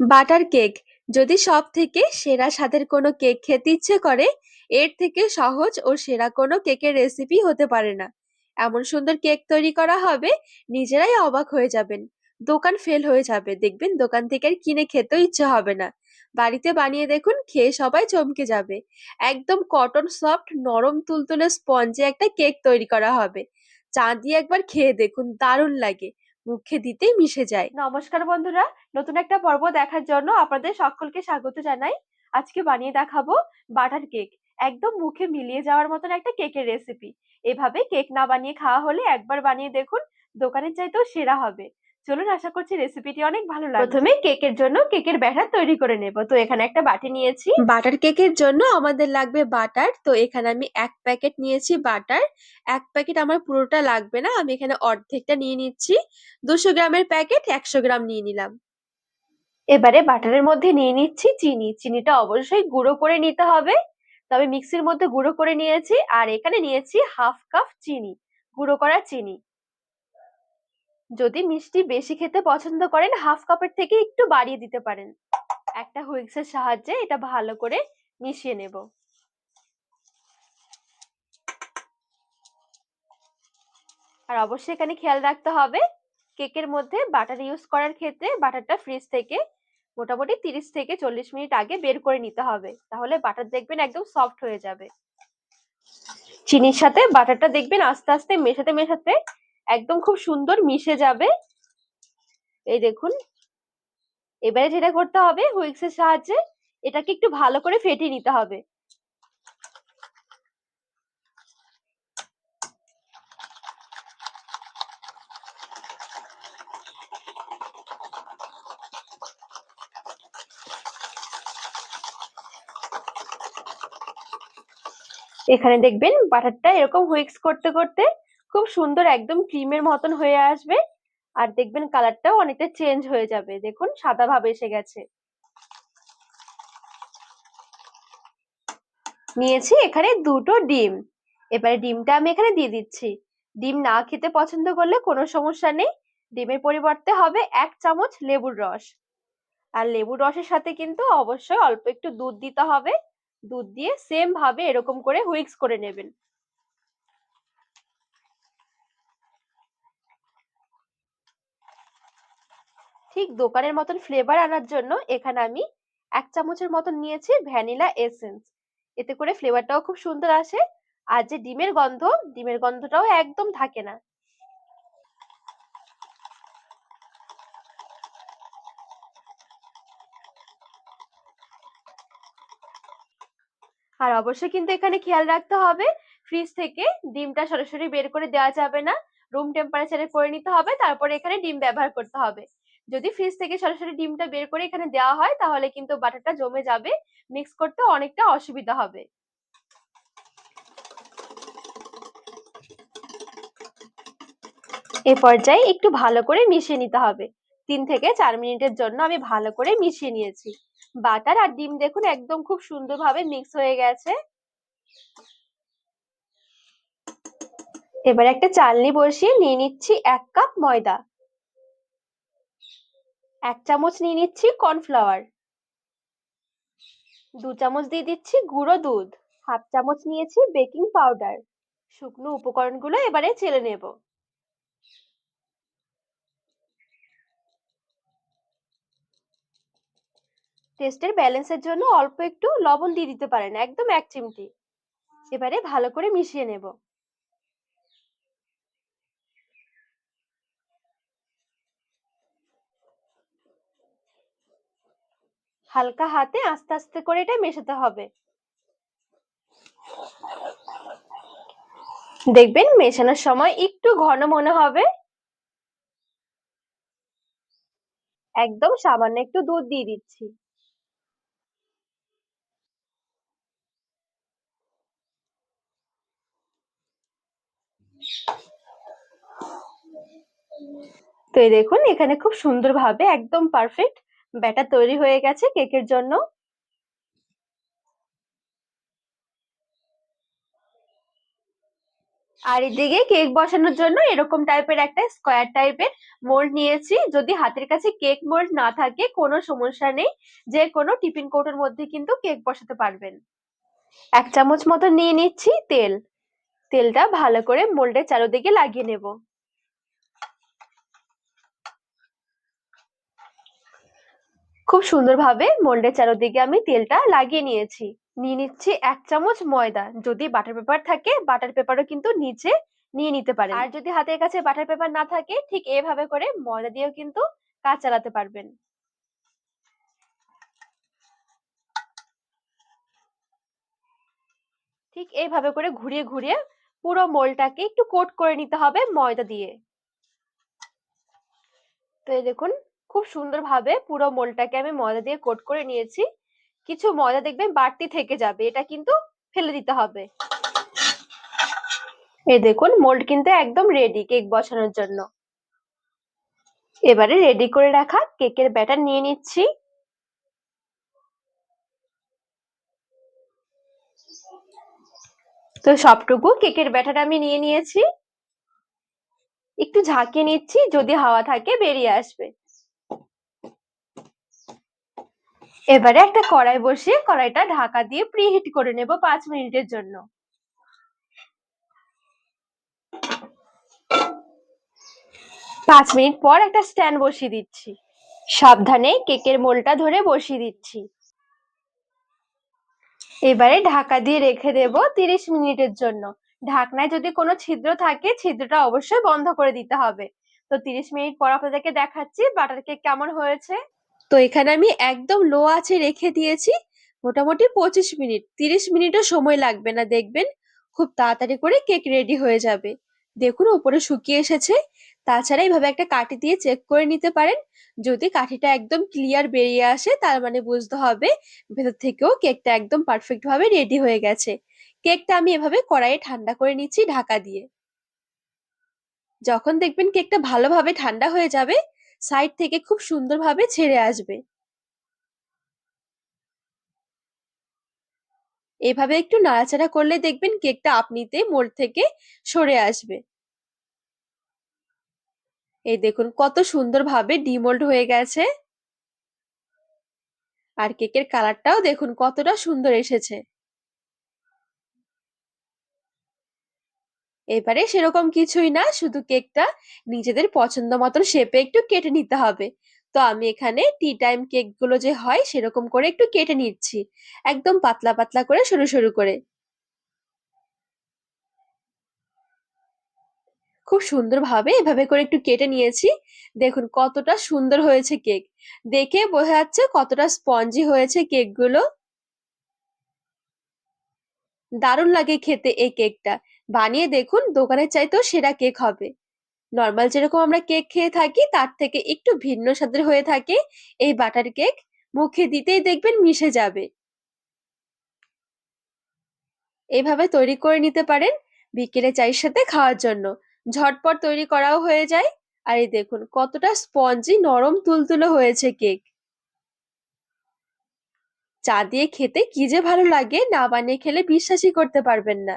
Butter cake. যদি সব থেকে সেরা স্বাদের কোনো কেক খেতে ইচ্ছে করে, এর থেকে সহজ ও সেরা কোনো কেকের রেসিপি হতে পারে না। এমন সুন্দর কেক তৈরি করা হবে, নিজেরাই অবাক হয়ে যাবেন। দোকান ফেল হয়ে যাবে। দেখবেন দোকান থেকে আর কিনে খেতেও ইচ্ছে হবে না। বাড়িতে বানিয়ে দেখুন, খেয়ে সবাই চমকে যাবে। একদম কটন সফট নরম তুলতুলে স্পঞ্জে একটা কেক তৈরি করা হবে। চা দিয়ে একবার খেয়ে দেখুন, দারুণ লাগে। মুখে দিতেই মিশে যায়। নমস্কার বন্ধুরা, নতুন একটা পর্ব দেখার জন্য আপনাদের সকলকে স্বাগত জানাই। আজকে বানিয়ে দেখাবো বাটার কেক। একদম মুখে মিলিয়ে যাওয়ার মতন একটা কেকের রেসিপি এভাবে কেক না বানিয়ে খাওয়া হলে একবার বানিয়ে দেখুন, দোকানের চাইতেও সেরা হবে। চলুন আশা করছি রেসিপিটি অনেক ভালো লাগবে। প্রথমে কেকের জন্য কেকের ব্যাটার তৈরি করে নেব। তো এখানে একটা বাটি নিয়েছি। বাটার কেকের জন্য আমাদের লাগবে বাটার। তো এখানে আমি এক প্যাকেট নিয়েছি বাটার। এক প্যাকেট আমার পুরোটা লাগবে না। আমি এখানে অর্ধেকটা নিয়ে নিচ্ছি। দুশো গ্রামের প্যাকেট একশো গ্রাম নিয়ে নিলাম। এবারে বাটারের মধ্যে নিয়ে নিচ্ছি চিনি। চিনিটা অবশ্যই গুঁড়ো করে নিতে হবে। তবে মিক্সির মধ্যে গুঁড়ো করে নিয়েছি। আর এখানে নিয়েছি হাফ কাপ চিনি গুঁড়ো করা চিনি। যদি মিষ্টি বেশি খেতে পছন্দ করেন, হাফ কাপের থেকে একটু বাড়িয়ে দিতে পারেন। একটা হুইক্সের সাহায্যে এটা ভালো করে মিশিয়ে নেব। আর অবশ্যই এখানে খেয়াল রাখতে হবে, কেকের মধ্যে বাটার ইউজ করার ক্ষেত্রে বাটারটা ফ্রিজ থেকে মোটামুটি তিরিশ থেকে চল্লিশ মিনিট আগে বের করে নিতে হবে। তাহলে বাটার দেখবেন একদম সফট হয়ে যাবে। চিনির সাথে বাটারটা দেখবেন আস্তে আস্তে মেশাতে মেশাতে একদম খুব সুন্দর মিশে যাবে। এই দেখুন। এবারে যেটা করতে হবে, হুইক্স এর সাহায্যে এটাকে একটু ভালো করে ফেটিয়ে নিতে হবে। এখানে দেখবেন, বাটারটা এরকম হুইক্স করতে করতে খুব সুন্দর একদম ক্রিমের মতন হয়ে আসবে। আর দেখবেন কালারটাও অনেকটা চেঞ্জ হয়ে যাবে। দেখুন, সাদা ভাব এসে গেছে। নিয়েছি এখানে দুটো ডিম। এবারে ডিমটা আমি এখানে দিয়ে দিচ্ছি। ডিম না খেতে পছন্দ করলে কোনো সমস্যা নেই। ডিমের পরিবর্তে হবে এক চামচ লেবুর রস। আর লেবুর রসের সাথে কিন্তু অবশ্যই অল্প একটু দুধ দিতে হবে। দুধ দিয়ে সেম ভাবে এরকম করে হুইক্স করে নেবেন। ঠিক দোকানের মতন ফ্লেভার আনার জন্য এখানে আমি এক চামচের মতন নিয়েছি ভ্যানিলা এসেন্স এতে করে ফ্লেভারটাও খুব সুন্দর আসে। আর যে ডিমের গন্ধ, ডিমের গন্ধটাও একদম থাকে না। আর অবশ্যই কিন্তু এখানে খেয়াল রাখতে হবে ফ্রিজ থেকে ডিমটা সরাসরি বের করে দেওয়া যাবে না। রুম টেম্পারেচারে করে নিতে হবে, তারপরে এখানে ডিম ব্যবহার করতে হবে। যদি ফ্রিজ থেকে সরাসরি ডিমটা বের করে এখানে দেওয়া হয়, তাহলে কিন্তু বাটারটা জমে যাবে। মিক্স করতে অনেকটা অসুবিধা হবে। এ পর্যায়ে একটু ভালো করে মিশিয়ে নিতে হবে। তিন থেকে চার মিনিটের জন্য আমি ভালো করে মিশিয়ে নিয়েছি। বাটার আর ডিম দেখুন একদম খুব সুন্দরভাবে মিক্স হয়ে গেছে। এবার একটা চালনি বসিয়ে নিয়ে নিচ্ছি এক কাপ ময়দা। এক চামচ নিয়ে নিচ্ছি কর্নফ্লাওয়ার। দু চামচ দিয়ে দিচ্ছি গুঁড়ো দুধ। হাফ চামচ নিয়েছি বেকিং পাউডার। শুকনো উপকরণগুলো এবারে চেলে নেব। টেস্টের ব্যালেন্সের জন্য অল্প একটু লবণ দিয়ে দিতে পারেন, একদম এক চিমটি। এবারে ভালো করে মিশিয়ে নেব। হালকা হাতে আস্তে আস্তে করে এটা মেশাতে হবে। দেখবেন মেশানোর সময় একটু ঘন মনে হবে। একদম সামান্য একটু দুধ দিয়ে দিচ্ছি। তো এই দেখুন, এখানে খুব সুন্দরভাবে একদম পারফেক্ট ব্যাটার তৈরি হয়ে গেছে কেকের জন্য। আর এদিকে কেক বসানোর জন্য এরকম টাইপের একটা স্কোয়ার টাইপের মোল্ড নিয়েছি। যদি হাতের কাছে কেক মোল্ড না থাকে, কোনো সমস্যা নেই। যে কোনো টিফিন কৌটোর মধ্যে কিন্তু কেক বসাতে পারবেন। এক চামচ মতো নিয়ে নিচ্ছি তেল। তেলটা ভালো করে মোল্ডের চারিদিকে লাগিয়ে নেব। খুব সুন্দরভাবে মোল্ডের চারিদিকে আমি তেলটা লাগিয়ে নিয়েছি। নিয়ে নিচ্ছি এক চামচ ময়দা। যদি বাটার পেপার থাকে, বাটার পেপারও কিন্তু নিচে নিয়ে নিতে পারেন। আর যদি হাতের কাছে বাটার পেপার না থাকে, ঠিক এভাবে করে ময়দা দিয়েও কিন্তু কাজ চালাতে পারবেন। ঠিক এইভাবে করে ঘুরিয়ে ঘুরিয়ে পুরো মোলটাকে একটু কোট করে নিতে হবে ময়দা দিয়ে। তো এই দেখুন খুব সুন্দরভাবে পুরো মোলটাকে আমি ময়দা দিয়ে কোট করে নিয়েছি। কিছু ময়দা দেখবেন বাড়তি থেকে যাবে, এটা কিন্তু ফেলে দিতে হবে। এই দেখুন, মোল্ড কিন্তু একদম রেডি কেক বসানোর জন্য। এবারে রেডি করে রাখা কেকের ব্যাটার নিয়ে নিচ্ছি। তো সবটুকু কেকের ব্যাটার আমি নিয়ে নিয়েছি। একটু ঝাঁকিয়ে নিচ্ছি, যদি হাওয়া থাকে বেরিয়ে আসবে। এবারে একটা কড়াই বসিয়ে কড়াইটা ঢাকা দিয়ে প্রিহিট করে নেব পাঁচ মিনিটের জন্য। পাঁচ মিনিট পর একটা স্ট্যান্ড বসিয়ে দিচ্ছি। সাবধানে কেকের মোলটা ধরে বসিয়ে দিচ্ছি। এবারে ঢাকা দিয়ে রেখে দেব তিরিশ মিনিটের জন্য। ঢাকনায় যদি কোনো ছিদ্র থাকে, ছিদ্রটা অবশ্যই বন্ধ করে দিতে হবে। তো তিরিশ মিনিট পর আপনাদেরকে দেখাচ্ছি বাটার কেক কেমন হয়েছে। তো এখানে আমি একদম লো আছে রেখে দিয়েছি। মোটামুটি পঁচিশ মিনিট, তিরিশ মিনিটও সময় লাগবে না, দেখবেন খুব তাড়াতাড়ি করে কেক রেডি হয়ে যাবে। দেখুন উপরে শুকিয়ে এসেছে। তাছাড়া এইভাবে একটা কাঠি দিয়ে চেক করে নিতে পারেন। যদি কাঠিটা একদম ক্লিয়ার বেরিয়ে আসে, তার মানে বুঝতে হবে ভেতর থেকেও কেকটা একদম পারফেক্ট ভাবে রেডি হয়ে গেছে। কেকটা আমি এভাবে কড়াইয়ে ঠান্ডা করে নিচ্ছি ঢাকা দিয়ে। যখন দেখবেন কেকটা ভালোভাবে ঠান্ডা হয়ে যাবে সাইড থেকে খুব সুন্দরভাবে ছেড়ে আসবে। এভাবে একটু নাড়াচাড়া করলে দেখবেন কেকটা আপনিতে মোড় থেকে সরে আসবে। এই দেখুন কত সুন্দরভাবে ডিমোল্ড হয়ে গেছে। আর কেকের কালারটাও দেখুন কতটা সুন্দর এসেছে। এবারে সেরকম কিছুই না, শুধু কেকটা নিজেদের পছন্দ মতন শেপে একটু কেটে নিতে হবে। তো আমি এখানে টি টাইম কেকগুলো যে হয়, সেরকম করে একটু কেটে নিচ্ছি। একদম পাতলা পাতলা করে সরু সরু করে। খুব সুন্দরভাবে এভাবে করে একটু কেটে নিয়েছি। দেখুন কতটা সুন্দর হয়েছে কেক। দেখে বোঝা যাচ্ছে কতটা স্পঞ্জি হয়েছে কেকগুলো। দারুণ লাগে খেতে এই কেকটা। বানিয়ে দেখুন দোকানের চাইতেও সেরা কেক হবে। নর্মাল যেরকম আমরা কেক খেয়ে থাকি, তার থেকে একটু ভিন্ন স্বাদের হয়ে থাকে। এই বাটার কেক মুখে দিতেই দেখবেন মিশে যাবে। এইভাবে তৈরি করে নিতে পারেন বিকেলে চায়ের সাথে খাওয়ার জন্য। ঝটপট তৈরি করাও হয়ে যায়। আর এই দেখুন, কতটা স্পঞ্জি নরম, তুলতুলো হয়েছে কেক চা দিয়ে খেতে কি যে ভালো লাগে, না বানিয়ে খেলে বিশ্বাসই করতে পারবেন না।